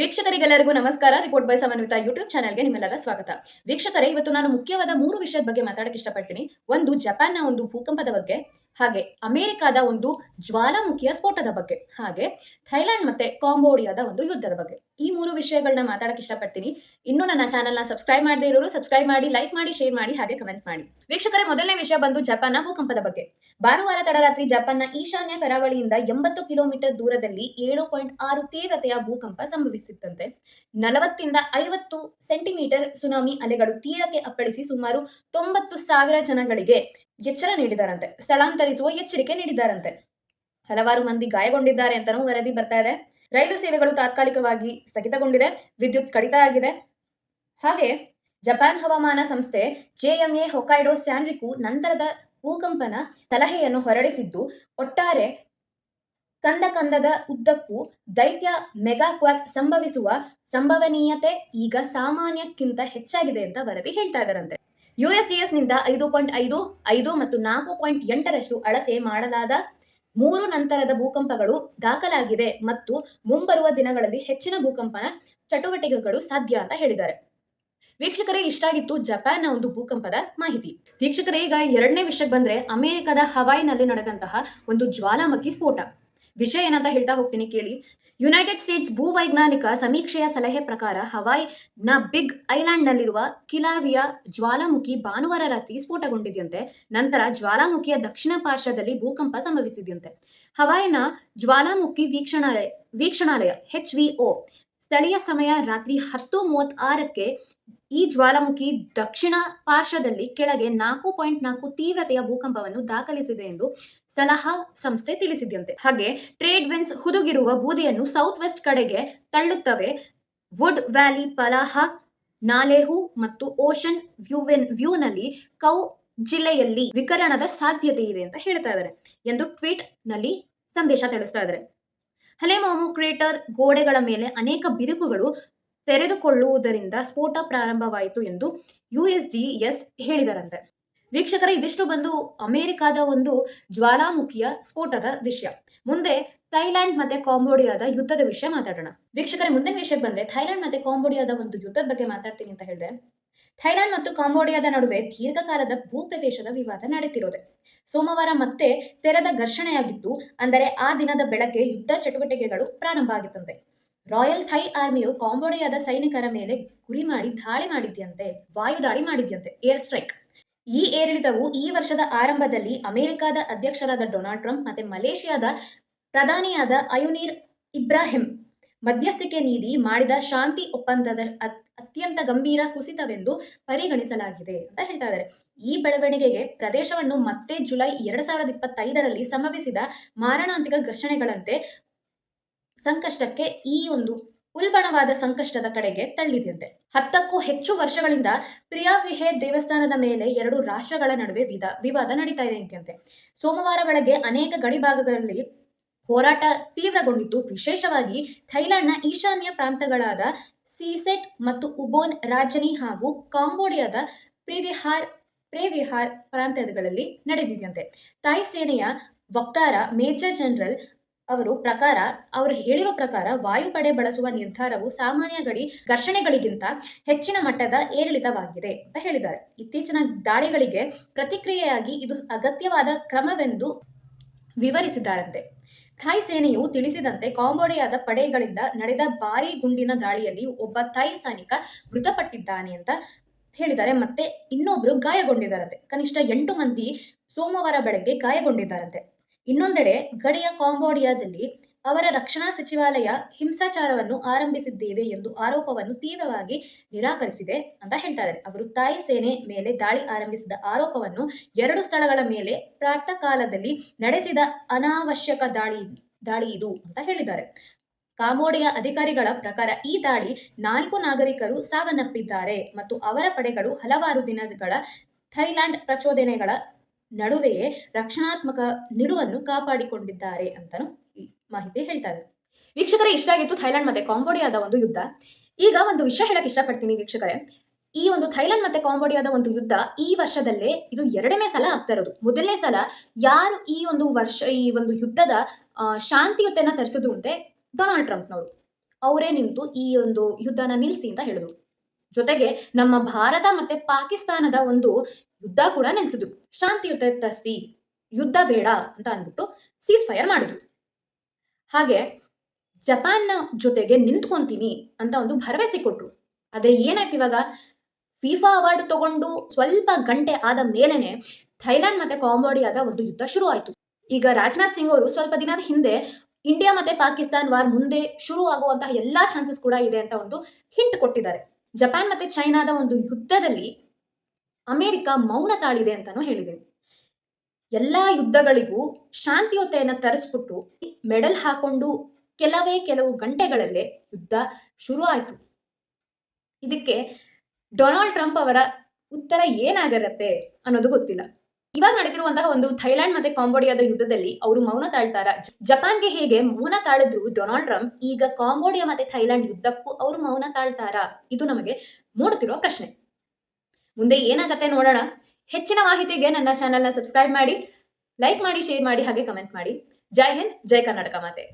ವೀಕ್ಷಕರಿಗೆಲ್ಲರಿಗೂ ನಮಸ್ಕಾರ. Report by Samanvita YouTube ಚಾನಲ್ಗೆ ನಿಮ್ಮೆಲ್ಲರ ಸ್ವಾಗತ. ವೀಕ್ಷಕರೇ, ಇವತ್ತು ನಾನು ಮುಖ್ಯವಾದ ಮೂರು ವಿಷಯದ ಬಗ್ಗೆ ಮಾತಾಡಕ್ಕೆ ಇಷ್ಟಪಡ್ತೀನಿ. ಒಂದು, ಜಪಾನ್ನ ಒಂದು ಭೂಕಂಪದ ಬಗ್ಗೆ, ಹಾಗೆ ಅಮೆರಿಕಾದ ಒಂದು ಜ್ವಾಲಾಮುಖಿಯ ಸ್ಫೋಟದ ಬಗ್ಗೆ, ಹಾಗೆ ಥೈಲ್ಯಾಂಡ್ ಮತ್ತೆ ಕಾಂಬೋಡಿಯಾದ ಒಂದು ಯುದ್ಧದ ಬಗ್ಗೆ. ಈ ಮೂರು ವಿಷಯಗಳನ್ನ ಮಾತಾಡಕ್ಕೆ ಇಷ್ಟಪಡ್ತೀನಿ. ಇನ್ನು ನನ್ನ ಚಾನಲ್ನ ಸಬ್ಸ್ಕ್ರೈಬ್ ಮಾಡದೇ ಇರೋರು ಸಬ್ಸ್ಕ್ರೈಬ್ ಮಾಡಿ ಲೈಕ್ ಮಾಡಿ ಶೇರ್ ಮಾಡಿ, ಹಾಗೆ ಕಮೆಂಟ್ ಮಾಡಿ. ವೀಕ್ಷಕರೇ, ಮೊದಲನೇ ವಿಷಯ ಬಂದು ಜಪಾನ್ನ ಭೂಕಂಪದ ಬಗ್ಗೆ. ಭಾನುವಾರ ತಡರಾತ್ರಿ ಜಪಾನ್ನ ಈಶಾನ್ಯ ಕರಾವಳಿಯಿಂದ ಎಂಬತ್ತು ಕಿಲೋಮೀಟರ್ ದೂರದಲ್ಲಿ ಏಳು ಪಾಯಿಂಟ್ ಆರು ತೀವ್ರತೆಯ ಭೂಕಂಪ ಸಂಭವಿಸಿತ್ತಂತೆ. ನಲವತ್ತಿಂದ ಐವತ್ತು ಸೆಂಟಿಮೀಟರ್ ಸುನಾಮಿ ಅಲೆಗಳು ತೀರಕ್ಕೆ ಅಪ್ಪಳಿಸಿ ಸುಮಾರು ತೊಂಬತ್ತು ಸಾವಿರ ಜನಗಳಿಗೆ ಎಚ್ಚರ ನೀಡಿದಾರಂತೆ, ಸ್ಥಳಾಂತರಿಸುವ ಎಚ್ಚರಿಕೆ ನೀಡಿದ್ದಾರಂತೆ ಹಲವಾರು ಮಂದಿ ಗಾಯಗೊಂಡಿದ್ದಾರೆ ಅಂತಲೂ ವರದಿ ಬರ್ತಾ ಇದೆ. ರೈಲು ಸೇವೆಗಳು ತಾತ್ಕಾಲಿಕವಾಗಿ ಸ್ಥಗಿತಗೊಂಡಿದೆ, ವಿದ್ಯುತ್ ಕಡಿತ ಆಗಿದೆ. ಹಾಗೆ ಜಪಾನ್ ಹವಾಮಾನ ಸಂಸ್ಥೆ ಜೆಎಂಎ ಹೊಕಾಯ್ಡೋ ಸ್ಯಾನ್ರಿಕು ನಂತರದ ಭೂಕಂಪನ ಸಲಹೆಯನ್ನು ಹೊರಡಿಸಿದ್ದು, ಒಟ್ಟಾರೆ ಕಂದ ಕಂದದ ಉದ್ದಕ್ಕೂ ದೈತ್ಯ ಮೆಗಾ ಕ್ವಾಕ್ ಸಂಭವಿಸುವ ಸಂಭವನೀಯತೆ ಈಗ ಸಾಮಾನ್ಯಕ್ಕಿಂತ ಹೆಚ್ಚಾಗಿದೆ ಅಂತ ವರದಿ ಹೇಳ್ತಾ ಇದ್ದಾರಂತೆ ಯುಎಸ್ಇಎಸ್ನಿಂದ ಐದು ಪಾಯಿಂಟ್ ಐದು ಐದು ಮತ್ತು ನಾಲ್ಕು ಪಾಯಿಂಟ್ ಎಂಟರಷ್ಟು ಅಳತೆ ಮಾಡಲಾದ ಮೂರು ನಂತರದ ಭೂಕಂಪಗಳು ದಾಖಲಾಗಿವೆ ಮತ್ತು ಮುಂಬರುವ ದಿನಗಳಲ್ಲಿ ಹೆಚ್ಚಿನ ಭೂಕಂಪನ ಚಟುವಟಿಕೆಗಳು ಸಾಧ್ಯ ಅಂತ ಹೇಳಿದ್ದಾರೆ. ವೀಕ್ಷಕರೇ, ಇಷ್ಟಾಗಿತ್ತು ಜಪಾನ್ನ ಒಂದು ಭೂಕಂಪದ ಮಾಹಿತಿ. ವೀಕ್ಷಕರೇ, ಈಗ ಎರಡನೇ ವಿಷಯಕ್ಕೆ ಬಂದ್ರೆ ಅಮೆರಿಕದ ಹವಾಯಿನಲ್ಲಿ ನಡೆದಂತಹ ಒಂದು ಜ್ವಾಲಾಮುಖಿ ಸ್ಫೋಟ. ವಿಷಯ ಏನಂತ ಹೇಳ್ತಾ ಹೋಗ್ತೀನಿ ಕೇಳಿ. ಯುನೈಟೆಡ್ ಸ್ಟೇಟ್ಸ್ ಭೂವೈಜ್ಞಾನಿಕ ಸಮೀಕ್ಷೆಯ ಸಲಹೆ ಪ್ರಕಾರ ಹವಾಯ್ನ ಬಿಗ್ ಐಲ್ಯಾಂಡ್ ನಲ್ಲಿರುವ ಕಿಲಾವಿಯ ಜ್ವಾಲಾಮುಖಿ ಭಾನುವಾರ ರಾತ್ರಿ ಸ್ಫೋಟಗೊಂಡಿದೆಯಂತೆ. ನಂತರ ಜ್ವಾಲಾಮುಖಿಯ ದಕ್ಷಿಣ ಪಾರ್ಶ್ವದಲ್ಲಿ ಭೂಕಂಪ ಸಂಭವಿಸಿದೆಯಂತೆ. ಹವಾಯಿನ ಜ್ವಾಲಾಮುಖಿ ವೀಕ್ಷಣಾಲಯ ವೀಕ್ಷಣಾಲಯ ಎಚ್ ಸ್ಥಳೀಯ ಸಮಯ ರಾತ್ರಿ ಹತ್ತು ಮೂವತ್ತಾರಕ್ಕೆ ಈ ಜ್ವಾಲಾಮುಖಿ ದಕ್ಷಿಣ ಪಾರ್ಶ್ವದಲ್ಲಿ ಕೆಳಗೆ ನಾಲ್ಕು ಪಾಯಿಂಟ್ ನಾಲ್ಕು ತೀವ್ರತೆಯ ಭೂಕಂಪವನ್ನು ದಾಖಲಿಸಿದೆ ಎಂದು ಸಲಹಾ ಸಂಸ್ಥೆ ತಿಳಿಸಿದೆಯಂತೆ. ಹಾಗೆ, ಟ್ರೇಡ್ ವಿನ್ಸ್ ಹುದುಗಿರುವ ಬೂದಿಯನ್ನು ಸೌತ್ ವೆಸ್ಟ್ ಕಡೆಗೆ ತಳ್ಳುತ್ತವೆ. ವುಡ್ ವ್ಯಾಲಿ, ಪಲಾಹ, ನಾಲೆಹು ಮತ್ತು ಓಷನ್ ವ್ಯೂವೆನ್ ವ್ಯೂನಲ್ಲಿ ಕೌ ಜಿಲ್ಲೆಯಲ್ಲಿ ವಿಕರಣದ ಸಾಧ್ಯತೆ ಇದೆ ಅಂತ ಹೇಳ್ತಾ ಇದ್ದಾರೆ ಎಂದು ಟ್ವೀಟ್ನಲ್ಲಿ ಸಂದೇಶ ತಿಳಿಸ್ತಾ ಇದ್ದಾರೆ ಹಲೆಮೋಮು ಕ್ರೇಟರ್ ಗೋಡೆಗಳ ಮೇಲೆ ಅನೇಕ ಬಿರುಕುಗಳು ತೆರೆದುಕೊಳ್ಳುವುದರಿಂದ ಸ್ಫೋಟ ಪ್ರಾರಂಭವಾಯಿತು ಎಂದು ಯುಎಸ್ಡಿಎಸ್ ಹೇಳಿದರಂತೆ. ವೀಕ್ಷಕರ, ಇದಿಷ್ಟು ಬಂದು ಅಮೆರಿಕದ ಒಂದು ಜ್ವಾಲಾಮುಖಿಯ ಸ್ಫೋಟದ ವಿಷಯ. ಮುಂದೆ ಥೈಲ್ಯಾಂಡ್ ಮತ್ತೆ ಕಾಂಬೋಡಿಯಾದ ಯುದ್ಧದ ವಿಷಯ ಮಾತಾಡೋಣ. ವೀಕ್ಷಕರ, ಮುಂದಿನ ವಿಷಯಕ್ಕೆ ಬಂದ್ರೆ ಥೈಲ್ಯಾಂಡ್ ಮತ್ತೆ ಕಾಂಬೋಡಿಯಾದ ಒಂದು ಯುದ್ಧದ ಬಗ್ಗೆ ಮಾತಾಡ್ತೀನಿ ಅಂತ ಹೇಳಿದೆ. ಥೈಲ್ಯಾಂಡ್ ಮತ್ತು ಕಾಂಬೋಡಿಯಾದ ನಡುವೆ ದೀರ್ಘಕಾಲದ ಭೂಪ್ರದೇಶದ ವಿವಾದ ನಡೆತಿರೋದೆ ಸೋಮವಾರ ಮತ್ತೆ ತೆರೆದ ಘರ್ಷಣೆಯಾಗಿತ್ತು ಅಂದರೆ ಆ ದಿನದ ಬೆಳಗ್ಗೆ ಯುದ್ಧ ಚಟುವಟಿಕೆಗಳು ಪ್ರಾರಂಭ ಆಗಿತ್ತಂತೆ. ರಾಯಲ್ ಥೈ ಆರ್ಮಿಯು ಕಾಂಬೋಡಿಯಾದ ಸೈನಿಕರ ಮೇಲೆ ಗುರಿ ಮಾಡಿ ದಾಳಿ ಮಾಡಿದ್ಯಂತೆ, ವಾಯು ದಾಳಿ ಮಾಡಿದ್ಯಂತೆ, ಏರ್ ಸ್ಟ್ರೈಕ್. ಈ ಏರಿಳಿತವು ಈ ವರ್ಷದ ಆರಂಭದಲ್ಲಿ ಅಮೆರಿಕದ ಅಧ್ಯಕ್ಷರಾದ ಡೊನಾಲ್ಡ್ ಟ್ರಂಪ್ ಮತ್ತೆ ಮಲೇಷಿಯಾದ ಪ್ರಧಾನಿಯಾದ ಅಯುನೀರ್ ಇಬ್ರಾಹಿಂ ಮಧ್ಯಸ್ಥಿಕೆ ನೀಡಿ ಮಾಡಿದ ಶಾಂತಿ ಒಪ್ಪಂದದ ಅತ್ಯಂತ ಗಂಭೀರ ಕುಸಿತವೆಂದು ಪರಿಗಣಿಸಲಾಗಿದೆ ಅಂತ ಹೇಳ್ತಾ ಇದ್ದಾರೆ ಈ ಬೆಳವಣಿಗೆಗೆ ಪ್ರದೇಶವನ್ನು ಮತ್ತೆ ಜುಲೈ ಎರಡ್ ಸಾವಿರದ ಇಪ್ಪತ್ತೈದರಲ್ಲಿ ಸಂಭವಿಸಿದ ಮಾರಣಾಂತಿಕ ಘರ್ಷಣೆಗಳಂತೆ ಸಂಕಷ್ಟಕ್ಕೆ ಈ ಒಂದು ಉಲ್ಬಣವಾದ ಸಂಕಷ್ಟದ ಕಡೆಗೆ ತಳ್ಳಿದೆಯಂತೆ. ಹತ್ತಕ್ಕೂ ಹೆಚ್ಚು ವರ್ಷಗಳಿಂದ ಪ್ರಿಯಾ ವಿಹೇರ್ ದೇವಸ್ಥಾನದ ಮೇಲೆ ಎರಡು ರಾಷ್ಟ್ರಗಳ ನಡುವೆ ವಿಧ ವಿವಾದ ನಡೀತಾ ಇದೆಯಂತೆ ಸೋಮವಾರ ಬೆಳಗ್ಗೆ ಅನೇಕ ಗಡಿಭಾಗಗಳಲ್ಲಿ ಹೋರಾಟ ತೀವ್ರಗೊಂಡಿದ್ದು ವಿಶೇಷವಾಗಿ ಥೈಲ್ಯಾಂಡ್ನ ಈಶಾನ್ಯ ಪ್ರಾಂತಗಳಾದ ಸಿಸೆಟ್ ಮತ್ತು ಉಬೋನ್ ರಾಜನಿ ಹಾಗೂ ಕಾಂಬೋಡಿಯಾದ ಪ್ರಿವಿಹಾರ್, ಪ್ರೇವಿಹಾರ್ ಪ್ರಾಂತ್ಯಗಳಲ್ಲಿ ನಡೆದಿದೆಯಂತೆ. ಥಾಯ್ ಸೇನೆಯ ವಕ್ತಾರ ಮೇಜರ್ ಜನರಲ್ ಅವರು ಪ್ರಕಾರ, ಅವರು ಹೇಳಿರೋ ಪ್ರಕಾರ ವಾಯುಪಡೆ ಬಳಸುವ ನಿರ್ಧಾರವು ಸಾಮಾನ್ಯ ಗಡಿ ಘರ್ಷಣೆಗಳಿಗಿಂತ ಹೆಚ್ಚಿನ ಮಟ್ಟದ ಏರಿಳಿತವಾಗಿದೆ ಅಂತ ಹೇಳಿದ್ದಾರೆ. ಇತ್ತೀಚಿನ ದಾಳಿಗಳಿಗೆ ಪ್ರತಿಕ್ರಿಯೆಯಾಗಿ ಇದು ಅಗತ್ಯವಾದ ಕ್ರಮವೆಂದು ವಿವರಿಸಿದ್ದಾರಂತೆ. ಥಾಯ್ ಸೇನೆಯು ತಿಳಿಸಿದಂತೆ ಕಾಂಬೋಡಿಯಾದ ಪಡೆಗಳಿಂದ ನಡೆದ ಭಾರಿ ಗುಂಡಿನ ದಾಳಿಯಲ್ಲಿ ಒಬ್ಬ ಥಾಯ್ ಸೈನಿಕ ಮೃತಪಟ್ಟಿದ್ದಾನೆ ಅಂತ ಹೇಳಿದ್ದಾರೆ. ಮತ್ತೆ ಇನ್ನೊಬ್ರು ಗಾಯಗೊಂಡಿದ್ದಾರಂತೆ. ಕನಿಷ್ಠ ಎಂಟು ಮಂದಿ ಸೋಮವಾರ ಬೆಳಗ್ಗೆ ಗಾಯಗೊಂಡಿದ್ದಾರಂತೆ. ಇನ್ನೊಂದೆಡೆ ಗಡಿಯ ಕಾಂಬೋಡಿಯಾದಲ್ಲಿ ಅವರ ರಕ್ಷಣಾ ಸಚಿವಾಲಯ ಹಿಂಸಾಚಾರವನ್ನು ಆರಂಭಿಸಿದ್ದೇವೆ ಎಂದು ಆರೋಪವನ್ನು ತೀವ್ರವಾಗಿ ನಿರಾಕರಿಸಿದೆ ಅಂತ ಹೇಳ್ತಾರೆ. ಅವರು ತಾಯಿ ಸೇನೆ ಮೇಲೆ ದಾಳಿ ಆರಂಭಿಸಿದ ಆರೋಪವನ್ನು ಎರಡು ಸ್ಥಳಗಳ ಮೇಲೆ ಪ್ರಾತಃಕಾಲದಲ್ಲಿ ನಡೆಸಿದ ಅನಾವಶ್ಯಕ ದಾಳಿ ದಾಳಿ ಇದು ಅಂತ ಹೇಳಿದ್ದಾರೆ. ಕಾಮೋಡಿಯ ಅಧಿಕಾರಿಗಳ ಪ್ರಕಾರ ಈ ದಾಳಿ ನಾಲ್ಕು ನಾಗರಿಕರು ಸಾವನ್ನಪ್ಪಿದ್ದಾರೆ ಮತ್ತು ಅವರ ಪಡೆಗಳು ಹಲವಾರು ದಿನಗಳ ಥೈಲ್ಯಾಂಡ್ ಪ್ರಚೋದನೆಗಳ ನಡುವೆಯೇ ರಕ್ಷಣಾತ್ಮಕ ನಿಲುವನ್ನು ಕಾಪಾಡಿಕೊಂಡಿದ್ದಾರೆ ಅಂತಲೂ ಈ ಮಾಹಿತಿ ಹೇಳ್ತಾರೆ ವೀಕ್ಷಕರೇ ಇಷ್ಟ ಆಗಿತ್ತು ಥೈಲ್ಯಾಂಡ್ ಮತ್ತೆ ಕಾಂಬೋಡಿಯಾದ ಒಂದು ಯುದ್ಧ. ಈಗ ಒಂದು ವಿಷಯ ಹೇಳಕ್ ಇಷ್ಟಪಡ್ತೀನಿ ವೀಕ್ಷಕರೇ. ಈ ಒಂದು ಥೈಲ್ಯಾಂಡ್ ಮತ್ತೆ ಕಾಂಬೋಡಿಯಾದ ಒಂದು ಯುದ್ಧ ಈ ವರ್ಷದಲ್ಲೇ ಇದು ಎರಡನೇ ಸಲ ಆಗ್ತಾ ಇರೋದು. ಮೊದಲನೇ ಸಲ ಯಾರು ಈ ಒಂದು ವರ್ಷ ಈ ಒಂದು ಯುದ್ಧದ ಆ, ಶಾಂತಿಯುತನ ತರಿಸಿದ್ರು ಅಂತೆ ಡೊನಾಲ್ಡ್ ಟ್ರಂಪ್ನವರು. ಅವರೇ ನಿಂತು ಈ ಒಂದು ಯುದ್ಧನ ನಿಲ್ಲಿಸಿ ಅಂತ ಹೇಳಿದ್ರು. ಜೊತೆಗೆ ನಮ್ಮ ಭಾರತ ಮತ್ತೆ ಪಾಕಿಸ್ತಾನದ ಒಂದು ಯುದ್ಧ ಕೂಡ ನೆನೆಸಿದ್ರು ಶಾಂತಿಯುತ ತರಿಸಿ, ಯುದ್ಧ ಬೇಡ ಅಂತ ಅಂದ್ಬಿಟ್ಟು ಸೀಸ್ ಫೈರ್ ಮಾಡಿದ್ರು ಹಾಗೆ ಜಪಾನ್ನ ಜೊತೆಗೆ ನಿಂತ್ಕೊಂತೀನಿ ಅಂತ ಒಂದು ಭರವಸೆ ಕೊಟ್ರು. ಆದರೆ ಏನಾಯ್ತು ಇವಾಗ? ಫಿಫಾ ಅವಾರ್ಡ್ ತಗೊಂಡು ಸ್ವಲ್ಪ ಗಂಟೆ ಆದ ಮೇಲೇನೆ ಥೈಲ್ಯಾಂಡ್ ಮತ್ತೆ ಕಾಂಬೋಡಿಯಾದ ಒಂದು ಯುದ್ಧ ಶುರು ಆಯಿತು ಈಗ ರಾಜನಾಥ್ ಸಿಂಗ್ ಅವರು ಸ್ವಲ್ಪ ದಿನದ ಹಿಂದೆ ಇಂಡಿಯಾ ಮತ್ತೆ ಪಾಕಿಸ್ತಾನ್ ವಾರ್ ಮುಂದೆ ಶುರು ಆಗುವಂತಹ ಎಲ್ಲಾ ಚಾನ್ಸಸ್ ಕೂಡ ಇದೆ ಅಂತ ಒಂದು ಹಿಂಟ್ ಕೊಟ್ಟಿದ್ದಾರೆ. ಜಪಾನ್ ಮತ್ತೆ ಚೈನಾದ ಒಂದು ಯುದ್ಧದಲ್ಲಿ ಅಮೇರಿಕ ಮೌನ ತಾಳಿದೆ ಅಂತಾನು ಹೇಳಿದೆ ಎಲ್ಲಾ ಯುದ್ಧಗಳಿಗೂ ಶಾಂತಿಯುತೆಯನ್ನು ತರಿಸ್ಬಿಟ್ಟು ಮೆಡಲ್ ಹಾಕೊಂಡು ಕೆಲವೇ ಕೆಲವು ಗಂಟೆಗಳಲ್ಲೇ ಯುದ್ಧ ಶುರು ಆಯಿತು ಇದಕ್ಕೆ ಡೊನಾಲ್ಡ್ ಟ್ರಂಪ್ ಅವರ ಉತ್ತರ ಏನಾಗಿರತ್ತೆ ಅನ್ನೋದು ಗೊತ್ತಿಲ್ಲ. ಇವಾಗ ನಡೆದಿರುವಂತಹ ಒಂದು ಥೈಲ್ಯಾಂಡ್ ಮತ್ತೆ ಕಾಂಬೋಡಿಯಾದ ಯುದ್ಧದಲ್ಲಿ ಅವರು ಮೌನ ತಾಳ್ತಾರ. ಜಪಾನ್ಗೆ ಹೇಗೆ ಮೌನ ತಾಳಿದ್ರು ಡೊನಾಲ್ಡ್ ಟ್ರಂಪ್, ಈಗ ಕಾಂಬೋಡಿಯಾ ಮತ್ತೆ ಥೈಲ್ಯಾಂಡ್ ಯುದ್ಧಕ್ಕೂ ಅವರು ಮೌನ ತಾಳ್ತಾರಾ. ಇದು ನಮಗೆ ಮೂಡುತ್ತಿರುವ ಪ್ರಶ್ನೆ. ಮುಂದೆ ಏನಾಗತ್ತೆ ನೋಡೋಣ. ಹೆಚ್ಚಿನ ಮಾಹಿತಿಗೆ ನನ್ನ ಚಾನೆಲ್ನ ಸಬ್ಸ್ಕ್ರೈಬ್ ಮಾಡಿ, ಲೈಕ್ ಮಾಡಿ, ಶೇರ್ ಮಾಡಿ, ಹಾಗೆ ಕಮೆಂಟ್ ಮಾಡಿ. ಜೈ ಹಿಂದ್, ಜೈ ಕರ್ನಾಟಕ ಮಾತೆ.